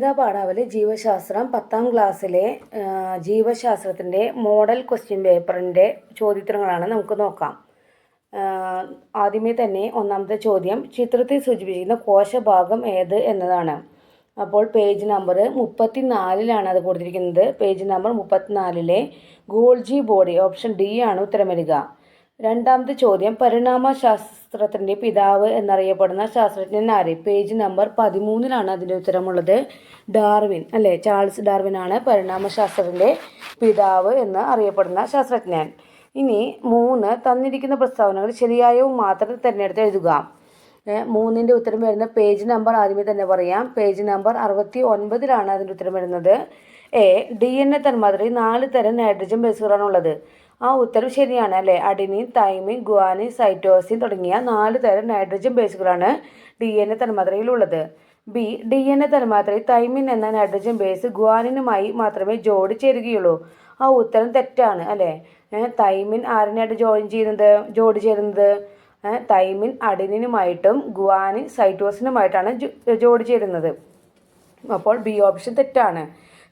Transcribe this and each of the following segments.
സ്മിത പാഠാവലി ജീവശാസ്ത്രം പത്താം ക്ലാസ്സിലെ ജീവശാസ്ത്രത്തിന്റെ model question പേപ്പറിന്റെ ചോദ്യോത്തരങ്ങളാണ് നമുക്ക് നോക്കാം. ആദ്യമേ തന്നെ ഒന്നാമത്തെ ചോദ്യം ചിത്രത്തിൽ സൂചിപ്പിച്ചിരിക്കുന്ന കോശഭാഗം ഏത് എന്നതാണ്. അപ്പോൾ പേജ് നമ്പർ മുപ്പത്തി നാലിലാണ് അത് കൊടുത്തിരിക്കുന്നത്. പേജ് നമ്പർ മുപ്പത്തിനാലിലെ ഗോൾജി ബോഡി ഓപ്ഷൻ ഡി ആണ് ഉത്തരം വരിക രണ്ടാമത്തെ ചോദ്യം പരിണാമ പരിണാമശാസ്ത്രത്തിന്റെ പിതാവ് എന്നറിയപ്പെടുന്ന ശാസ്ത്രജ്ഞൻ ആര്? പേജ് നമ്പർ പതിമൂന്നിലാണ് അതിന്റെ ഉത്തരമുള്ളത്. ഡാർവിൻ അല്ലേ? ചാൾസ് ഡാർവിൻ ആണ് പരിണാമ പരിണാമശാസ്ത്രത്തിന്റെ പിതാവ് എന്ന് അറിയപ്പെടുന്ന ശാസ്ത്രജ്ഞൻ. ഇനി മൂന്ന് തന്നിരിക്കുന്ന പ്രസ്താവനകൾ ശരിയായവും മാത്രം തിരഞ്ഞെടുത്ത് എഴുതുക. മൂന്നിന്റെ ഉത്തരം വരുന്ന പേജ് നമ്പർ ആദ്യമേ തന്നെ പറയാം. പേജ് നമ്പർ അറുപത്തി ഒൻപതിലാണ് അതിന്റെ ഉത്തരം വരുന്നത്. എ ഡി എൻ എ തന്മാത്രയിൽ നാല് തരം നൈട്രജൻ ബേസുകളാണുള്ളത് ആ ഉത്തരം ശരിയാണ് അല്ലേ? അഡിനിൻ തൈമിൻ ഗുവാനിൻ സൈറ്റോസിൻ തുടങ്ങിയ നാല് തരം നൈട്രജൻ ബേസുകളാണ് ഡി എൻ എ തന്മാത്രയിലുള്ളത്. ബി ഡി എൻ എ തന്മാത്രയിൽ തൈമിൻ എന്ന നൈട്രജൻ ബേസ് ഗുവാനിനുമായി മാത്രമേ ജോഡി ചേരുകയുള്ളൂ. ആ ഉത്തരം തെറ്റാണ് അല്ലേ? തൈമിൻ ആരിനായിട്ട് ജോയിൻ ചെയ്യുന്നത്? ജോഡി ചേരുന്നത്? തൈമിൻ അഡിനുമായിട്ടും ഗുവാനിൻ സൈറ്റോസിനുമായിട്ടാണ് ജോഡി ചേരുന്നത്. അപ്പോൾ ബി ഓപ്ഷൻ തെറ്റാണ്.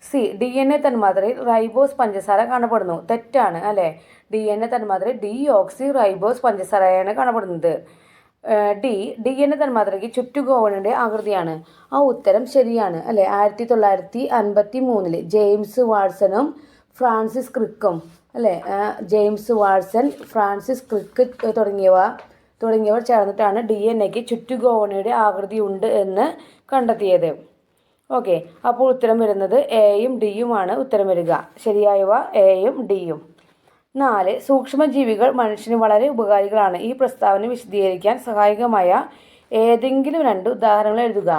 സി ഡി എൻ എ തന്മാത്രയിൽ റൈബോസ് പഞ്ചസാര കാണപ്പെടുന്നു. തെറ്റാണ് അല്ലേ? ഡി എൻ എ തന്മാത്രയിൽ ഡി ഓക്സി റൈബോസ് പഞ്ചസാരയാണ് കാണപ്പെടുന്നത്. ഡി ഡി എൻ എ തന്മാത്രയ്ക്ക് ചുറ്റുകോവണിന്റെ ആകൃതിയാണ്. ആ ഉത്തരം ശരിയാണ് അല്ലേ? ആയിരത്തി തൊള്ളായിരത്തി അൻപത്തി മൂന്നിൽ ജെയിംസ് വാട്സണും ഫ്രാൻസിസ് ക്രിക്കും അല്ലേ? ജെയിംസ് വാട്സൺ ഫ്രാൻസിസ് ക്രിക്ക് തുടങ്ങിയവ തുടങ്ങിയവർ ചേർന്നിട്ടാണ് ഡി എൻ എക്ക് ചുറ്റുകോവണിയുടെ ആകൃതി ഉണ്ട് എന്ന് കണ്ടെത്തിയത്. ഓക്കെ അപ്പോൾ ഉത്തരം വരുന്നത് എയും ഡിയുമാണ് ഉത്തരം വരിക. ശരിയായവ എയും ഡിയും. നാല് സൂക്ഷ്മജീവികൾ മനുഷ്യന് വളരെ ഉപകാരികളാണ്. ഈ പ്രസ്താവന വിശദീകരിക്കാൻ സഹായകമായ ഏതെങ്കിലും രണ്ട് ഉദാഹരണങ്ങൾ എഴുതുക.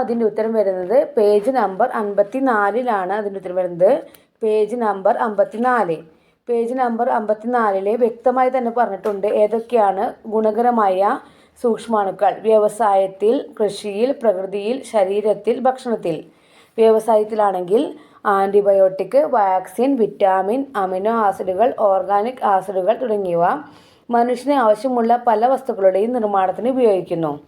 അതിന്റെ ഉത്തരം വരുന്നത് പേജ് നമ്പർ അൻപത്തി നാലിലാണ് അതിന്റെ ഉത്തരം വരുന്നത്. പേജ് നമ്പർ അമ്പത്തി നാല് പേജ് നമ്പർ അമ്പത്തിനാലിലെ വ്യക്തമായി തന്നെ പറഞ്ഞിട്ടുണ്ട് ഏതൊക്കെയാണ് ഗുണകരമായ സൂക്ഷ്മാണുക്കൾ. വ്യവസായത്തിൽ കൃഷിയിൽ പ്രകൃതിയിൽ ശരീരത്തിൽ ഭക്ഷണത്തിൽ. വ്യവസായത്തിലാണെങ്കിൽ ആന്റിബയോട്ടിക് വാക്സിൻ വിറ്റാമിൻ അമിനോ ആസിഡുകൾ ഓർഗാനിക് ആസിഡുകൾ തുടങ്ങിയവ മനുഷ്യന് ആവശ്യമുള്ള പല വസ്തുക്കളുടെയും നിർമ്മാണത്തിന് ഉപയോഗിക്കുന്നു.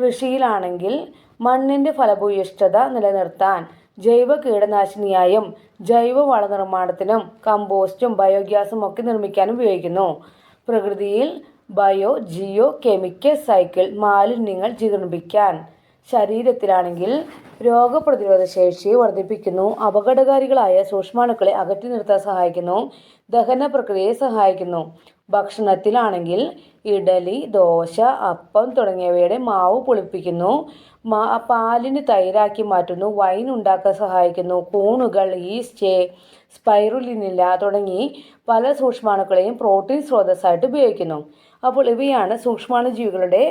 കൃഷിയിലാണെങ്കിൽ മണ്ണിന്റെ ഫലഭൂയിഷ്ഠത നിലനിർത്താൻ ജൈവ കീടനാശിനിയായും ജൈവ വള നിർമ്മാണത്തിനും കമ്പോസ്റ്റും ബയോഗ്യാസും ഒക്കെ നിർമ്മിക്കാനും ഉപയോഗിക്കുന്നു. പ്രകൃതിയിൽ ബയോ ജിയോ കെമിക്കൽ സൈക്കിൾ മാലിന്യങ്ങൾ ജീർണിപ്പിക്കാൻ ശരീരത്തിലാണെങ്കിൽ രോഗപ്രതിരോധ ശേഷി വർദ്ധിപ്പിക്കുന്നു. അപകടകാരികളായ സൂക്ഷ്മാണുക്കളെ അകറ്റി നിർത്താൻ സഹായിക്കുന്നു. ദഹന പ്രക്രിയയെ സഹായിക്കുന്നു. ഭക്ഷണത്തിലാണെങ്കിൽ ഇഡലി ദോശ അപ്പം തുടങ്ങിയവയുടെ മാവ് പുളിപ്പിക്കുന്നു. മാ പാലിന് തൈരാക്കി മാറ്റുന്നു. വൈൻ ഉണ്ടാക്കാൻ സഹായിക്കുന്നു. കൂണുകൾ ഈസ്റ്റ് സ്പൈറുലിനില തുടങ്ങി പല സൂക്ഷ്മാണുക്കളെയും പ്രോട്ടീൻ സ്രോതസ്സായിട്ട് ഉപയോഗിക്കുന്നു. അപ്പോൾ ഇവയാണ് സൂക്ഷ്മാണുജീവികളുടെ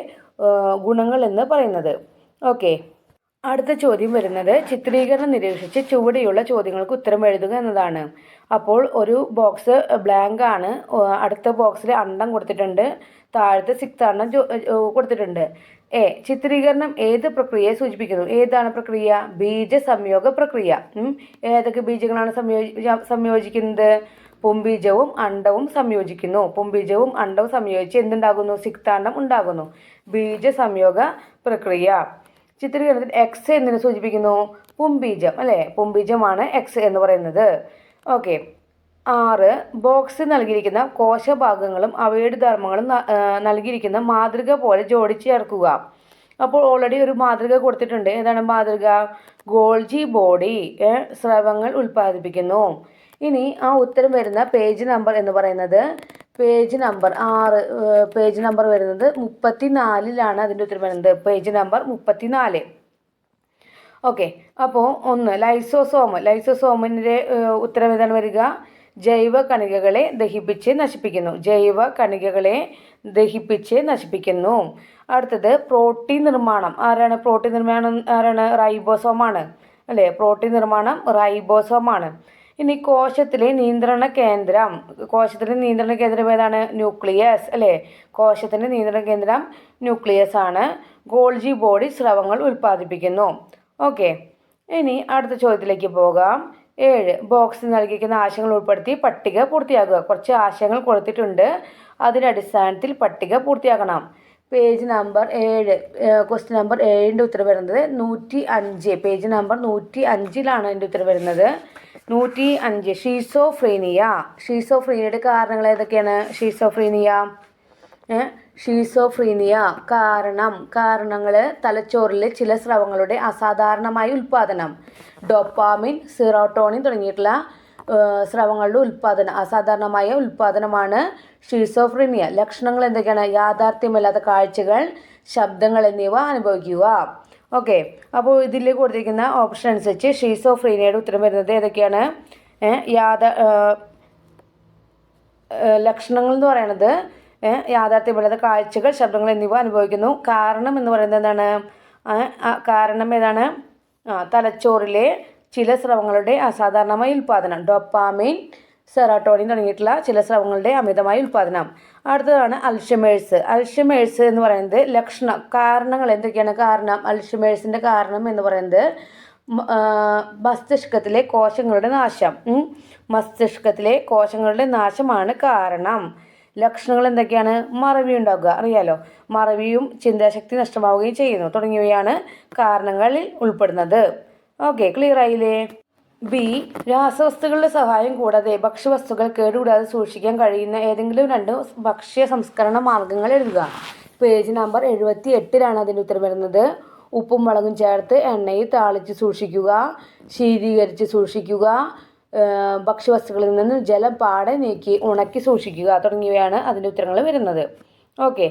ഗുണങ്ങൾ എന്ന് പറയുന്നത്. ഓക്കെ. അടുത്ത ചോദ്യം വരുന്നത് ചിത്രീകരണം നിരീക്ഷിച്ച് ചുവടെയുള്ള ചോദ്യങ്ങൾക്ക് ഉത്തരം എഴുതുക എന്നതാണ്. അപ്പോൾ ഒരു ബോക്സ് ബ്ലാങ്ക് ആണ്. അടുത്ത ബോക്സിൽ അണ്ടം കൊടുത്തിട്ടുണ്ട്. താഴത്തെ സിക്സ് അണ്ടം കൊടുത്തിട്ടുണ്ട്. എ ചിത്രീകരണം ഏത് പ്രക്രിയയെ സൂചിപ്പിക്കുന്നു? ഏതാണ് പ്രക്രിയ? ബീജ സംയോഗ പ്രക്രിയ. ഏതൊക്കെ ബീജങ്ങളാണ് സംയോജി സംയോജിക്കുന്നത്? പുംബീജവും അണ്ടവും സംയോജിക്കുന്നു. പുംബീജവും അണ്ടവും സംയോജിച്ച് എന്തുണ്ടാകുന്നു? സിക്താണ്ഡം ഉണ്ടാകുന്നു. ബീജ സംയോഗ പ്രക്രിയ. ചിത്രീകരണത്തിൽ എക്സ് എന്തിനെ സൂചിപ്പിക്കുന്നു? പുംബീജം അല്ലേ? പുംബീജമാണ് എക്സ് എന്ന് പറയുന്നത്. ഓക്കെ ആറ് ബോക്സ് നൽകിയിരിക്കുന്ന കോശഭാഗങ്ങളും അവയുടെ ധർമ്മങ്ങളും നൽകിയിരിക്കുന്ന മാതൃക പോലെ ജോഡിച്ച് ചേർക്കുക. അപ്പോൾ ഓൾറെഡി ഒരു മാതൃക കൊടുത്തിട്ടുണ്ട്. ഏതാണ് മാതൃക? ഗോൾജി ബോഡി സ്രവങ്ങൾ ഉൽപ്പാദിപ്പിക്കുന്നു. ഇനി ആ ഉത്തരം വരുന്ന പേജ് നമ്പർ എന്ന് പറയുന്നത് പേജ് നമ്പർ ആറ് പേജ് നമ്പർ വരുന്നത് മുപ്പത്തി നാലിലാണ് അതിന്റെ ഉത്തരം വരുന്നത്. പേജ് നമ്പർ മുപ്പത്തി നാല് ഓക്കെ അപ്പോൾ ഒന്ന് ലൈസോസോം ലൈസോസോമിന്റെ ഉത്തരം ഏതാണ് വരിക? ജൈവ കണികകളെ ദഹിപ്പിച്ച് നശിപ്പിക്കുന്നു. ജൈവ കണികകളെ ദഹിപ്പിച്ച് നശിപ്പിക്കുന്നു. അടുത്തത് പ്രോട്ടീൻ നിർമ്മാണം. ആരാണ് പ്രോട്ടീൻ നിർമ്മാണം? ആരാണ്? റൈബോസോമാണ്. അല്ലേ? പ്രോട്ടീൻ നിർമ്മാണം റൈബോസോമാണ്. ഇനി കോശത്തിലെ നിയന്ത്രണ കേന്ദ്രം കോശത്തിലെ നിയന്ത്രണ കേന്ദ്രം ഏതാണ്? ന്യൂക്ലിയസ് അല്ലേ? കോശത്തിന്റെ നിയന്ത്രണ കേന്ദ്രം ന്യൂക്ലിയസ് ആണ്. ഗോൾജി ബോഡി സ്രവങ്ങൾ ഉൽപ്പാദിപ്പിക്കുന്നു. ഓക്കെ. ഇനി അടുത്ത ചോദ്യത്തിലേക്ക് പോകാം. ഏഴ് ബോക്സിൽ നൽകിയിരിക്കുന്ന ആശയങ്ങൾ ഉൾപ്പെടുത്തി പട്ടിക പൂർത്തിയാക്കുക. കുറച്ച് ആശയങ്ങൾ കൊടുത്തിട്ടുണ്ട്. അതിന്റെ അടിസ്ഥാനത്തിൽ പട്ടിക പൂർത്തിയാക്കണം. പേജ് നമ്പർ ഏഴ് ക്വസ്റ്റ്യൻ നമ്പർ ഏഴിന്റെ ഉത്തരം വരുന്നത് നൂറ്റി അഞ്ച്. പേജ് നമ്പർ നൂറ്റി അഞ്ചിലാണ് അതിന്റെ ഉത്തരം വരുന്നത്. നൂറ്റി അഞ്ച് ഷീസോഫ്രീനിയ ഷീസോഫ്രീനിയയുടെ കാരണങ്ങൾ ഏതൊക്കെയാണ്? ഷീസോഫ്രീനിയ ഷീസോഫ്രീനിയ കാരണം. കാരണങ്ങൾ തലച്ചോറിലെ ചില സ്രവങ്ങളുടെ അസാധാരണമായ ഉൽപ്പാദനം. ഡോപ്പാമിൻ സിറോട്ടോണിൻ തുടങ്ങിയിട്ടുള്ള സ്രവങ്ങളുടെ ഉൽപ്പാദനം അസാധാരണമായ ഉൽപ്പാദനമാണ് ഷീസോഫ്രീനിയ ലക്ഷണങ്ങൾ എന്തൊക്കെയാണ്? യാഥാർത്ഥ്യമല്ലാത്ത കാഴ്ചകൾ ശബ്ദങ്ങൾ എന്നിവ അനുഭവിക്കുക. ഓക്കെ അപ്പോൾ ഇതിൽ കൊടുത്തിരിക്കുന്ന ഓപ്ഷൻ അനുസരിച്ച് ഷീസോഫ്രീനിയയുടെ ഉത്തരം വരുന്നത് ഏതൊക്കെയാണ്? യാത ലക്ഷണങ്ങൾ എന്ന് പറയുന്നത് യാഥാർത്ഥ്യമില്ലാത്ത കാഴ്ചകൾ ശബ്ദങ്ങൾ എന്നിവ അനുഭവിക്കുന്നു. കാരണം എന്ന് പറയുന്നത് എന്താണ്? കാരണം ഏതാണ്? തലച്ചോറിലെ ചില സ്രവങ്ങളുടെ അസാധാരണമായ ഉൽപ്പാദനം ഡോപ്പാമിൻ സെറാട്ടോണിൻ തുടങ്ങിയിട്ടുള്ള ചില സ്രവങ്ങളുടെ അമിതമായ ഉൽപ്പാദനം. അടുത്തതാണ് അൽഷമേഴ്സ്. അൽഷമേഴ്സ് എന്ന് പറയുന്നത് ലക്ഷണം കാരണങ്ങൾ എന്തൊക്കെയാണ്? കാരണം അൽഷമേഴ്സിന്റെ കാരണം എന്ന് പറയുന്നത് മസ്തിഷ്കത്തിലെ കോശങ്ങളുടെ നാശം. മസ്തിഷ്കത്തിലെ കോശങ്ങളുടെ നാശമാണ് കാരണം. ലക്ഷണങ്ങൾ എന്തൊക്കെയാണ്? മറവി ഉണ്ടാകുക അറിയാലോ? മറവിയും ചിന്താശക്തി നഷ്ടമാവുകയും ചെയ്യുന്നു. തുടങ്ങിയവയാണ് കാരണങ്ങളിൽ ഉൾപ്പെടുന്നത്. ഓക്കെ ക്ലിയർ ആയില്ലേ? ബി രാസവസ്തുക്കളുടെ സഹായം കൂടാതെ ഭക്ഷ്യവസ്തുക്കൾ കേടുകൂടാതെ സൂക്ഷിക്കാൻ കഴിയുന്ന ഏതെങ്കിലും രണ്ട് ഭക്ഷ്യ സംസ്കരണ മാർഗങ്ങൾ എഴുതുക. പേജ് നമ്പർ എഴുപത്തി എട്ടിലാണ് അതിന്റെ ഉത്തരം വരുന്നത്. ഉപ്പും മുളകും ചേർത്ത് എണ്ണയിൽ താളിച്ച് സൂക്ഷിക്കുക ശീതീകരിച്ച് സൂക്ഷിക്കുക ഭക്ഷ്യവസ്തുക്കളിൽ നിന്ന് ജലം പാടെ നീക്കി ഉണക്കി സൂക്ഷിക്കുക തുടങ്ങിയവയാണ് അതിന്റെ ഉത്തരങ്ങൾ വരുന്നത്. ഓക്കെ.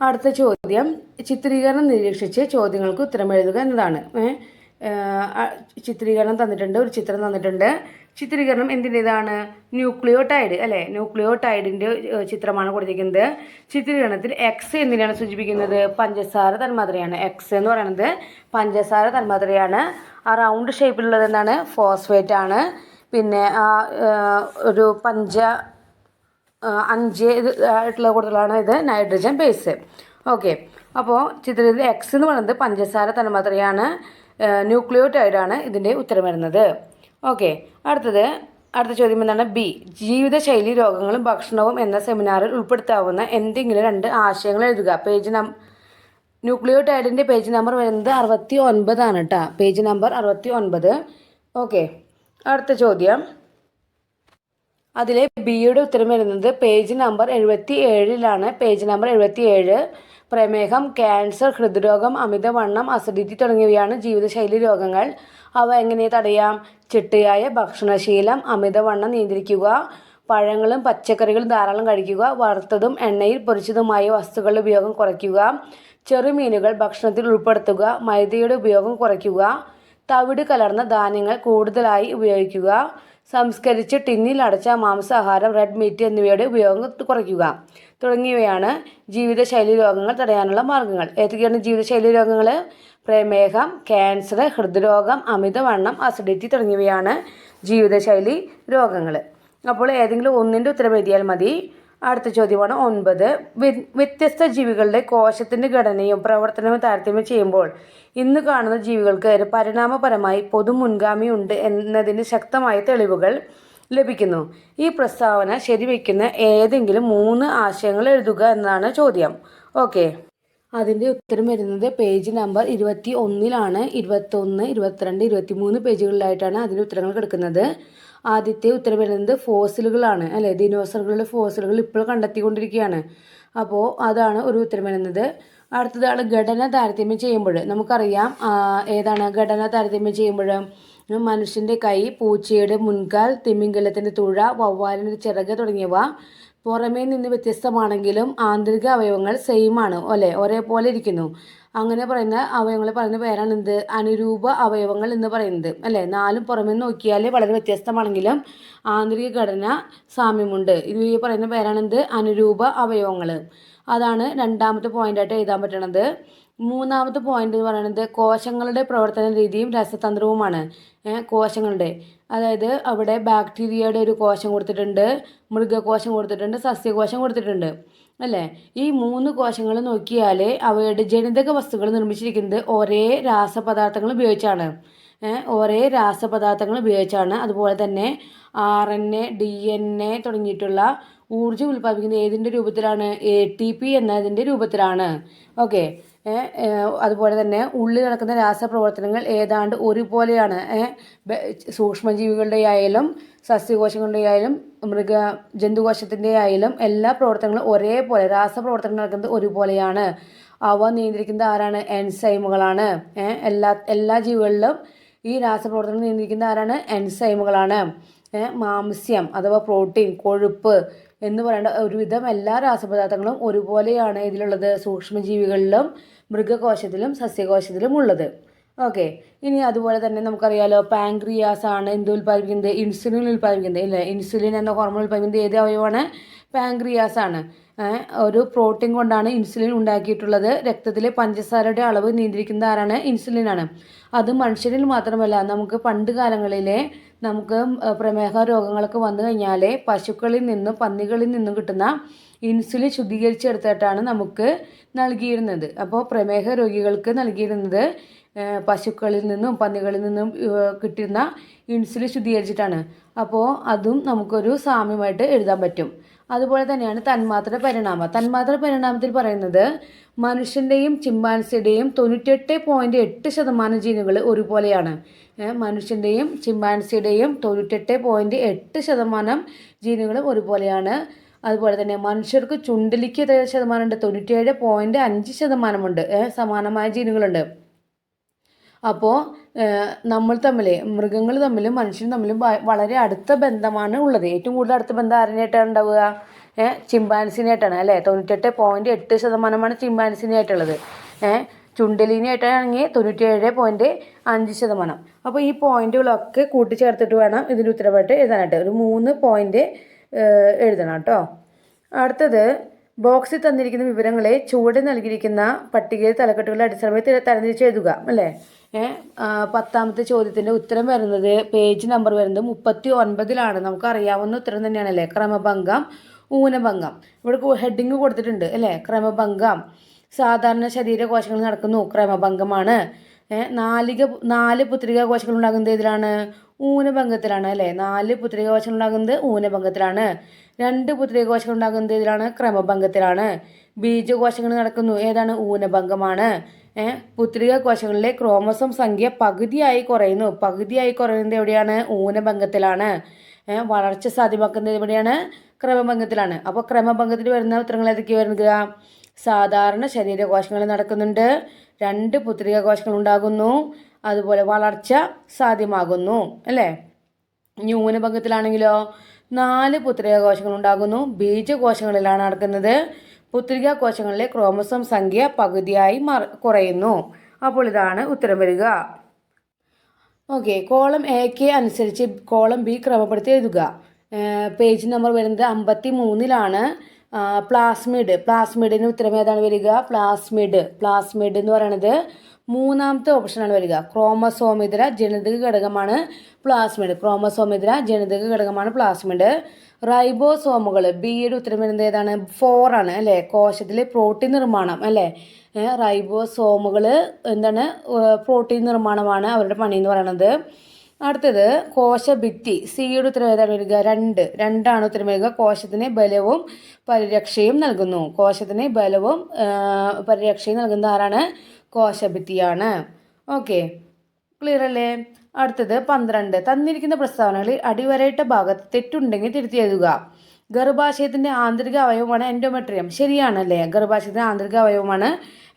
അടുത്ത ചോദ്യം ചിത്രീകരണം നിരീക്ഷിച്ച് ചോദ്യങ്ങൾക്ക് ഉത്തരം എഴുതുക എന്നതാണ്. ഏഹ് ചിത്രീകരണം തന്നിട്ടുണ്ട് ഒരു ചിത്രം തന്നിട്ടുണ്ട്. ചിത്രീകരണം എന്തിന്റെതാണ് ന്യൂക്ലിയോടൈഡ് അല്ലേ? ന്യൂക്ലിയോടൈഡിന്റെ ചിത്രമാണ് കൊടുത്തിരിക്കുന്നത്. ചിത്രീകരണത്തിൽ എക്സ് എന്തിനാണ് സൂചിപ്പിക്കുന്നത്? പഞ്ചസാര തന്മാത്രയാണ്. എക്സ് എന്ന് പറയുന്നത് പഞ്ചസാര തന്മാത്രയാണ്. ആ റൗണ്ട് ഷേപ്പിലുള്ളത് എന്താണ്? ഫോസ്ഫേറ്റ് ആണ്. പിന്നെ ആ ഒരു പഞ്ച അഞ്ച് ആയിട്ടുള്ള കൂടുതലാണ് ഇത് നൈട്രജൻ ബേസ് ഓക്കെ അപ്പോൾ ചിത്രത്തിൽ എക്സ് എന്ന് പറയുന്നത് പഞ്ചസാര തന്മാത്രയാണ്. ന്യൂക്ലിയോടൈഡാണ് ഇതിന്റെ ഉത്തരം വരുന്നത്. ഓക്കെ അടുത്തത് അടുത്ത ചോദ്യം എന്താണ്? ബി ജീവിതശൈലി രോഗങ്ങളും ഭക്ഷണവും എന്ന സെമിനാറിൽ ഉൾപ്പെടുത്താവുന്ന എന്തെങ്കിലും രണ്ട് ആശയങ്ങൾ എഴുതുക. പേജ് നം ന്യൂക്ലിയോടൈഡിന്റെ പേജ് നമ്പർ വരുന്നത് അറുപത്തി ഒൻപതാണ് കേട്ടോ പേജ് നമ്പർ അറുപത്തി ഒൻപത് ഓക്കെ അടുത്ത ചോദ്യം. അതിലെ ബിയുടെ ഉത്തരം വരുന്നത് പേജ് നമ്പർ എഴുപത്തി ഏഴിലാണ് പേജ് നമ്പർ എഴുപത്തി ഏഴ് പ്രമേഹം ക്യാൻസർ ഹൃദ്രോഗം അമിതവണ്ണം അസിഡിറ്റി തുടങ്ങിയവയാണ് ജീവിതശൈലി രോഗങ്ങൾ. അവ എങ്ങനെ തടയാം? ചിട്ടയായ ഭക്ഷണശീലം അമിതവണ്ണം നിയന്ത്രിക്കുക പഴങ്ങളും പച്ചക്കറികളും ധാരാളം കഴിക്കുക വറുത്തതും എണ്ണയിൽ പൊരിച്ചതുമായ വസ്തുക്കളുടെ ഉപയോഗം കുറയ്ക്കുക ചെറുമീനുകൾ ഭക്ഷണത്തിൽ ഉൾപ്പെടുത്തുക മൈദയുടെ ഉപയോഗം കുറയ്ക്കുക തവിട് കലർന്ന ധാന്യങ്ങൾ കൂടുതലായി ഉപയോഗിക്കുക സംസ്കരിച്ച് ടിന്നിൽ അടച്ച മാംസാഹാരം റെഡ് മീറ്റ് എന്നിവയുടെ ഉപയോഗം കുറയ്ക്കുക. തുടങ്ങിയവയാണ് ജീവിതശൈലി രോഗങ്ങൾ തടയാനുള്ള മാർഗങ്ങൾ. ഏതൊക്കെയാണ് ജീവിതശൈലി രോഗങ്ങൾ പ്രമേഹം ക്യാൻസർ ഹൃദ്രോഗം അമിതവണ്ണം അസിഡിറ്റി തുടങ്ങിയവയാണ് ജീവിതശൈലി രോഗങ്ങൾ അപ്പോൾ ഏതെങ്കിലും ഒന്നിന്റെ ഉത്തരം എഴുതിയാൽ മതി. അടുത്ത ചോദ്യമാണ് ഒൻപത്. വ്യ- വ്യത്യസ്ത ജീവികളുടെ കോശത്തിന്റെ ഘടനയും പ്രവർത്തനവും താരതമ്യം ചെയ്യുമ്പോൾ ഇന്ന് കാണുന്ന ജീവികൾക്ക് പരിണാമപരമായി പൊതു മുൻഗാമിയുണ്ട് എന്നതിന് ശക്തമായ തെളിവുകൾ ലഭിക്കുന്നു. ഈ പ്രസ്താവന ശരിവയ്ക്കുന്ന ഏതെങ്കിലും മൂന്ന് ആശയങ്ങൾ എഴുതുക എന്നതാണ് ചോദ്യം. ഓക്കെ. അതിന്റെ ഉത്തരം വരുന്നത് പേജ് നമ്പർ ഇരുപത്തി ഒന്നിലാണ് ഇരുപത്തൊന്ന് ഇരുപത്തിരണ്ട് ഇരുപത്തി മൂന്ന് പേജുകളിലായിട്ടാണ് അതിന്റെ ഉത്തരങ്ങൾ കിടക്കുന്നത്. ആദ്യത്തെ ഉത്തരം വരുന്നത് ഫോസിലുകളാണ്. അല്ലെ? ദിനോസറുകളുടെ ഫോസിലുകൾ ഇപ്പോൾ കണ്ടെത്തിക്കൊണ്ടിരിക്കുകയാണ്. അപ്പോൾ അതാണ് ഒരു ഉത്തരം വരുന്നത്. അടുത്തതാണ് ഘടന താരതമ്യം ചെയ്യുമ്പോൾ. നമുക്കറിയാം ഏതാണ് ഘടന താരതമ്യം ചെയ്യുമ്പോൾ? മനുഷ്യന്റെ കൈ പൂച്ചയുടെ മുൻകാൽ തിമിംഗലത്തിന്റെ തുഴ വവ്വാലിന്റെ ചിറക് തുടങ്ങിയവ പുറമേ നിന്ന് വ്യത്യസ്തമാണെങ്കിലും ആന്തരിക അവയവങ്ങൾ സെയിമാണ് അല്ലേ? ഒരേപോലെ ഇരിക്കുന്നു. അങ്ങനെ പറയുന്ന അവയവങ്ങൾ പറയുന്ന പേരാണ് എന്ത് അനുരൂപ അവയവങ്ങൾ എന്ന് പറയുന്നത് അല്ലേ? നാലും പുറമേ നോക്കിയാൽ വളരെ വ്യത്യസ്തമാണെങ്കിലും ആന്തരിക ഘടന സാമ്യമുണ്ട്. ഇത് ഈ പറയുന്ന പേരാണ് എന്ത് അനുരൂപ അവയവങ്ങൾ. അതാണ് രണ്ടാമത്തെ പോയിന്റായിട്ട് എഴുതാൻ പറ്റണത്. മൂന്നാമത്തെ പോയിന്റ് എന്ന് പറയുന്നത് കോശങ്ങളുടെ പ്രവർത്തന രീതിയും രസതന്ത്രവുമാണ്. കോശങ്ങളുടെ. അതായത് അവിടെ ബാക്ടീരിയയുടെ ഒരു കോശം കൊടുത്തിട്ടുണ്ട് മൃഗകോശം കൊടുത്തിട്ടുണ്ട് സസ്യകോശം കൊടുത്തിട്ടുണ്ട്. അല്ലേ? ഈ മൂന്ന് കോശങ്ങൾ നോക്കിയാൽ അവയുടെ ജനിതക വസ്തുക്കൾ നിർമ്മിച്ചിരിക്കുന്നത് ഒരേ രാസപദാർത്ഥങ്ങൾ ഉപയോഗിച്ചാണ്. ഒരേ രാസപദാർത്ഥങ്ങൾ ഉപയോഗിച്ചാണ്. അതുപോലെ തന്നെ R N A D N A തുടങ്ങിയിട്ടുള്ള ഊർജം ഉൽപ്പാദിപ്പിക്കുന്നത് ഏതിന്റെ രൂപത്തിലാണ്? എ ടി പി എന്നതിന്റെ രൂപത്തിലാണ്. ഓക്കെ. അതുപോലെ തന്നെ ഉള്ളിൽ നടക്കുന്ന രാസപ്രവർത്തനങ്ങൾ ഏതാണ്ട് ഒരുപോലെയാണ്. സൂക്ഷ്മജീവികളുടെ ആയാലും സസ്യകോശങ്ങളുടെ ആയാലും മൃഗ ജന്തുകോശത്തിന്റെ ആയാലും എല്ലാ പ്രവർത്തനങ്ങളും ഒരേപോലെ രാസപ്രവർത്തനങ്ങൾ നടക്കുന്നത് ഒരുപോലെയാണ്. അവ നിയന്ത്രിക്കുന്നത് ആരാണ്? എൻസൈമുകളാണ്. എല്ലാ എല്ലാ ജീവികളിലും ഈ രാസപ്രവർത്തനങ്ങൾ നിയന്ത്രിക്കുന്ന ആരാണ്? എൻസൈമുകളാണ്. മാംസ്യം അഥവാ പ്രോട്ടീൻ കൊഴുപ്പ് എന്ന് പറയേണ്ട ഒരുവിധം എല്ലാ രാസപദാർത്ഥങ്ങളും ഒരുപോലെയാണ് ഇതിലുള്ളത് സൂക്ഷ്മജീവികളിലും മൃഗകോശത്തിലും സസ്യകോശത്തിലും ഉള്ളത്. ഓക്കെ ഇനി അതുപോലെ തന്നെ നമുക്കറിയാലോ പാൻക്രിയാസ് ആണ് എന്ത് ഉൽപ്പാദിപ്പിക്കുന്നത്? ഇൻസുലിൻ ഉൽപ്പാദിപ്പിക്കുന്നത്. ഇല്ല? ഇൻസുലിൻ എന്ന ഹോർമോൺ ഉൽപ്പാദിപ്പിക്കുന്നത് ഏത് അവയവമാണ്? പാൻക്രിയാസ് ആണ്. ഒരു പ്രോട്ടീൻ കൊണ്ടാണ് ഇൻസുലിൻ ഉണ്ടാക്കിയിട്ടുള്ളത്. രക്തത്തിലെ പഞ്ചസാരയുടെ അളവ് നിയന്ത്രിക്കുന്ന ആരാണ്? ഇൻസുലിൻ ആണ്. അത് മനുഷ്യരിൽ മാത്രമല്ല നമുക്ക് പണ്ട് കാലങ്ങളിലെ നമുക്ക് പ്രമേഹ രോഗങ്ങളൊക്കെ വന്നു കഴിഞ്ഞാൽ പശുക്കളിൽ നിന്നും പന്നികളിൽ നിന്നും കിട്ടുന്ന ഇൻസുലിൻ ശുദ്ധീകരിച്ചെടുത്തിട്ടാണ് നമുക്ക് നൽകിയിരുന്നത്. അപ്പോൾ പ്രമേഹ രോഗികൾക്ക് നൽകിയിരുന്നത് പശുക്കളിൽ നിന്നും പന്നികളിൽ നിന്നും കിട്ടുന്ന ഇൻസുലിൻ ശുദ്ധീകരിച്ചിട്ടാണ്. അപ്പോൾ അതും നമുക്കൊരു സാമ്യമായിട്ട് എഴുതാൻ പറ്റും. അതുപോലെ തന്നെയാണ് തന്മാത്ര പരിണാമം. തന്മാത്ര പരിണാമത്തിൽ പറയുന്നത് മനുഷ്യന്റെയും ചിമ്പാൻസിയുടെയും തൊണ്ണൂറ്റെട്ട് പോയിന്റ് എട്ട് ശതമാനം ജീനുകൾ ഒരുപോലെയാണ്. മനുഷ്യന്റെയും ചിമ്പാൻസിയുടെയും തൊണ്ണൂറ്റെട്ട് പോയിന്റ് എട്ട് ശതമാനം ജീനുകൾ ഒരുപോലെയാണ്. അതുപോലെ തന്നെ മനുഷ്യർക്ക് ചുണ്ടലിക്ക് എത്ര ശതമാനമുണ്ട്? തൊണ്ണൂറ്റേഴ് പോയിന്റ് അഞ്ച് ശതമാനമുണ്ട്. സമാനമായ ജീനുകളുണ്ട്. അപ്പോൾ നമ്മൾ തമ്മിൽ മൃഗങ്ങൾ തമ്മിലും മനുഷ്യരും തമ്മിലും വളരെ അടുത്ത ബന്ധമാണ് ഉള്ളത്. ഏറ്റവും കൂടുതൽ അടുത്ത ബന്ധം ആരിനായിട്ടാണ് ഉണ്ടാവുക? ചിമ്പാൻസിനായിട്ടാണ് അല്ലേ? തൊണ്ണൂറ്റെട്ട് പോയിന്റ് എട്ട് ശതമാനമാണ് ചിമ്പാൻസിനായിട്ടുള്ളത്. ഏഹ് ചുണ്ടലിനായിട്ടാണെങ്കിൽ തൊണ്ണൂറ്റേഴ് പോയിന്റ് അഞ്ച് ശതമാനം. അപ്പോൾ ഈ പോയിന്റുകളൊക്കെ കൂട്ടിച്ചേർത്തിട്ട് വേണം ഇതിന്റെ ഉത്തരവായിട്ട് എഴുതാനായിട്ട്. ഒരു മൂന്ന് പോയിന്റ് എഴുതണം കേട്ടോ. അടുത്തത് ബോക്സിൽ തന്നിരിക്കുന്ന വിവരങ്ങളെ ചുവടെ നൽകിയിരിക്കുന്ന പട്ടികയിൽ തലക്കെട്ടുകളുടെ അടിസ്ഥാനത്തിൽ തരംതിരിച്ച് എഴുതുക അല്ലേ? പത്താമത്തെ ചോദ്യത്തിന്റെ ഉത്തരം വരുന്നത് പേജ് നമ്പർ വരുന്നത് മുപ്പത്തി ഒൻപതിലാണ്. നമുക്ക് അറിയാവുന്ന ഉത്തരം തന്നെയാണല്ലേ? ക്രമഭംഗം ഊനഭംഗം. ഇവിടെ ഹെഡിങ് കൊടുത്തിട്ടുണ്ട് അല്ലേ? ക്രമഭംഗം. സാധാരണ ശരീരകോശങ്ങൾ നടക്കുന്നു. ക്രമഭംഗമാണ്. നാലിക നാല് പുത്രിക കോശങ്ങൾ ഉണ്ടാകുന്നത് ഏതിലാണ്? ഊനഭംഗത്തിലാണ് അല്ലേ? നാല് പുത്രിക കോശങ്ങൾ ഉണ്ടാകുന്നത് ഊനഭംഗത്തിലാണ്. രണ്ട് പുത്രിക കോശങ്ങൾ ഉണ്ടാകുന്നത് ഏതിലാണ്? ക്രമഭംഗത്തിലാണ്. ബീജകോശങ്ങൾ നടക്കുന്നു. ഏതാണ്? ഊനഭംഗമാണ്. പുത്രിക കോശങ്ങളിലെ ക്രോമസോം സംഖ്യ പകുതിയായി കുറയുന്നു. പകുതിയായി കുറയുന്നത് എവിടെയാണ്? ഊനഭംഗത്തിലാണ്. വളർച്ച സാധ്യമാക്കുന്നത് എവിടെയാണ് ക്രമഭംഗത്തിലാണ് അപ്പോൾ ക്രമഭംഗത്തിൽ വരുന്ന ഉത്തരങ്ങൾ ഏതൊക്കെയാണ് വരുന്നത്? സാധാരണ ശരീരകോശങ്ങൾ നടക്കുന്നുണ്ട്. രണ്ട് പുത്രിക കോശങ്ങൾ ഉണ്ടാകുന്നു. അതുപോലെ വളർച്ച സാധ്യമാകുന്നു. അല്ലേ? ന്യൂനഭംഗത്തിലാണെങ്കിലോ നാല് പുത്രിക കോശങ്ങൾ ഉണ്ടാകുന്നു. ബീജകോശങ്ങളിലാണ് നടക്കുന്നത്. പുത്രിക കോശങ്ങളിലെ ക്രോമസോം സംഖ്യ പകുതിയായി കുറയുന്നു. അപ്പോൾ ഇതാണ് ഉത്തരം വരിക. ഓക്കെ കോളം എ കെ അനുസരിച്ച് കോളം ബി ക്രമപ്പെടുത്തി എഴുതുക. പേജ് നമ്പർ വരുന്നത് അമ്പത്തി മൂന്നിലാണ് പ്ലാസ്മിഡ്. പ്ലാസ്മിഡിന് ഉത്തരം ഏതാണ് വരിക? പ്ലാസ്മിഡ്. പ്ലാസ്മിഡ് എന്ന് പറയുന്നത് മൂന്നാമത്തെ ഓപ്ഷനാണ് വരിക. ക്രോമസോമിതര ജനിതക ഘടകമാണ് പ്ലാസ്മിഡ്. ക്രോമസോമിതര ജനിതക ഘടകമാണ് പ്ലാസ്മിഡ്. റൈബോസോമുകൾ ബിയുടെ ഉത്തരം വരുന്നത് ഏതാണ്? ഫോർ ആണ് അല്ലേ? കോശത്തിലെ പ്രോട്ടീൻ നിർമ്മാണം അല്ലേ? റൈബോസോമുകൾ എന്താണ്? പ്രോട്ടീൻ നിർമ്മാണമാണ് അവരുടെ പണി എന്ന് പറയുന്നത് അടുത്തത് കോശഭിത്തി. സിയുടെ ഉത്തരം ഏതാണ് വരിക? രണ്ട്. രണ്ടാണ് ഉത്തരം വരിക. കോശത്തിന് ബലവും പരിരക്ഷയും നൽകുന്നു. കോശത്തിന് ബലവും പരിരക്ഷയും നൽകുന്ന ആരാണ്? കോശഭിത്തിയാണ്. ഓക്കെ. ക്ലിയർ അല്ലേ? അടുത്തത് പന്ത്രണ്ട്. തന്നിരിക്കുന്ന പ്രസ്താവനകളിൽ അടിവരയിട്ട ഭാഗത്ത് തെറ്റുണ്ടെങ്കിൽ തിരുത്തി എഴുതുക. ഗർഭാശയത്തിന്റെ ആന്തരിക അവയവമാണ് എൻഡോമെട്രിയം ശരിയാണല്ലേ? ഗർഭാശയത്തിന്റെ ആന്തരിക അവയവമാണ്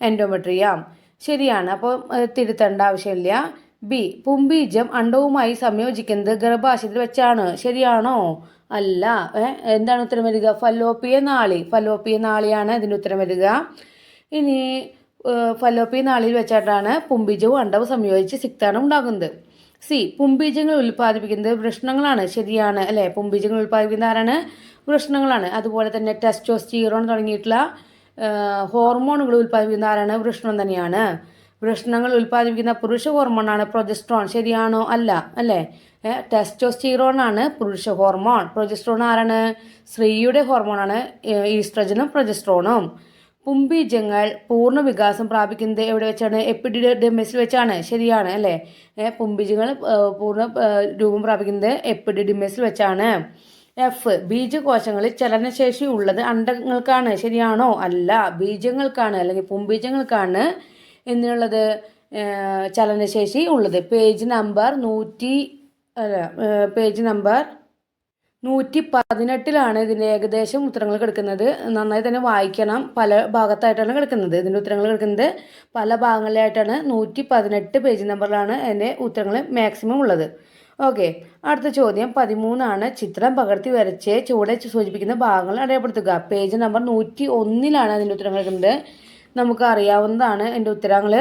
എൻഡോമെട്രിയം ശരിയാണ്. അപ്പോൾ തിരുത്തേണ്ട ആവശ്യമില്ല. ബി പുംബീജം അണ്ടവുമായി സംയോജിക്കുന്നത് ഗർഭാശയത്തിൽ വെച്ചാണ്. ശരിയാണോ? അല്ല. എന്താണ് ഉത്തരം വരിക? ഫലോപ്പിയ നാളി. ഫലോപ്പിയ നാളിയാണ് ഇതിന്റെ ഉത്തരം വരിക. ഇനി ഫലോപ്പിയ നാളിയിൽ വെച്ചിട്ടാണ് പുംബീജവും അണ്ടവും സംയോജിച്ച് സിക്താനം ഉണ്ടാകുന്നത്. സി പുംബീജങ്ങൾ ഉൽപ്പാദിപ്പിക്കുന്നത് വൃഷ്ണങ്ങളാണ്. ശരിയാണ് അല്ലേ? പുംബീജങ്ങൾ ഉൽപ്പാദിപ്പിക്കുന്ന ആരാണ്? വൃഷ്ണങ്ങളാണ്. അതുപോലെ തന്നെ ടെസ്റ്റോസ്റ്റീറോൺ തുടങ്ങിയിട്ടുള്ള ഹോർമോണുകൾ ഉൽപ്പാദിപ്പിക്കുന്ന ആരാണ്? വൃഷ്ണം തന്നെയാണ്. വൃഷ്ണങ്ങൾ ഉൽപ്പാദിപ്പിക്കുന്ന പുരുഷ ഹോർമോണാണ് പ്രൊജസ്ട്രോൺ. ശരിയാണോ? അല്ല അല്ലേ? ടെസ്റ്റോസ്റ്റീറോൺ ആണ് പുരുഷ ഹോർമോൺ. പ്രൊജസ്ട്രോൺ ആരാണ്? സ്ത്രീയുടെ ഹോർമോണാണ് ഈസ്ട്രജനും പ്രൊജസ്ട്രോണും. പുംബീജങ്ങൾ പൂർണ വികാസം പ്രാപിക്കുന്നത് എവിടെ വെച്ചാണ്? എപ്പിഡിഡിമസിൽ വെച്ചാണ് ശരിയാണ് അല്ലേ? ഏഹ് പുംബീജങ്ങൾ പൂർണ രൂപം പ്രാപിക്കുന്നത് എപ്പിഡിഡിമസിൽ വെച്ചാണ് എഫ് ബീജകോശങ്ങളിൽ ചലനശേഷി ഉള്ളത് അണ്ടങ്ങൾക്കാണ് ശരിയാണോ? അല്ല. ബീജങ്ങൾക്കാണ് അല്ലെങ്കിൽ പുംബീജങ്ങൾക്കാണ് എന്നുള്ളത് ചലനശേഷി ഉള്ളത്. പേജ് നമ്പർ നൂറ്റി അല്ല പേജ് നമ്പർ നൂറ്റി പതിനെട്ടിലാണ് ഇതിന്റെ ഏകദേശം ഉത്തരങ്ങൾ കിടക്കുന്നത്. നന്നായി തന്നെ വായിക്കണം. പല ഭാഗത്തായിട്ടാണ് കിടക്കുന്നത്. ഇതിന്റെ ഉത്തരങ്ങൾ കിടക്കുന്നത് പല ഭാഗങ്ങളിലായിട്ടാണ് നൂറ്റി പതിനെട്ട് പേജ് നമ്പറിലാണ് അതിന്റെ ഉത്തരങ്ങൾ മാക്സിമം ഉള്ളത്. ഓക്കെ. അടുത്ത ചോദ്യം. പതിമൂന്നാണ് ചിത്രം പകർത്തി വരച്ച് ചുവടെ സൂചിപ്പിക്കുന്ന ഭാഗങ്ങൾ അടയാളപ്പെടുത്തുക. പേജ് നമ്പർ നൂറ്റി ഒന്നിലാണ് അതിന്റെ ഉത്തരങ്ങൾ കിടക്കുന്നത്. നമുക്ക് അറിയാവുന്നതാണ് എന്റെ ഉത്തരങ്ങൾ.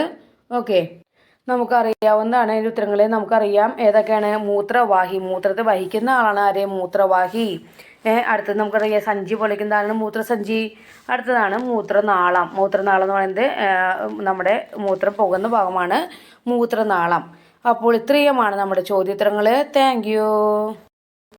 ഓക്കെ. നമുക്കറിയാവുന്നതാണ്. അതിന്റെ ഉത്തരങ്ങളെ നമുക്കറിയാം. ഏതൊക്കെയാണ്? മൂത്രവാഹി. മൂത്രത്തെ വഹിക്കുന്ന ആളാണ് ആരെ? മൂത്രവാഹി. അടുത്തത് നമുക്കറിയാം. സഞ്ചി പൊളിക്കുന്ന ആളാണ് മൂത്രസഞ്ചി. അടുത്തതാണ് മൂത്രനാളം. മൂത്രനാളം എന്ന് പറയുന്നത് നമ്മുടെ മൂത്രം പോകുന്ന ഭാഗമാണ് മൂത്രനാളം. അപ്പോൾ ഇത്രയുമാണ് നമ്മുടെ ചോദ്യോത്തരങ്ങൾ താങ്ക്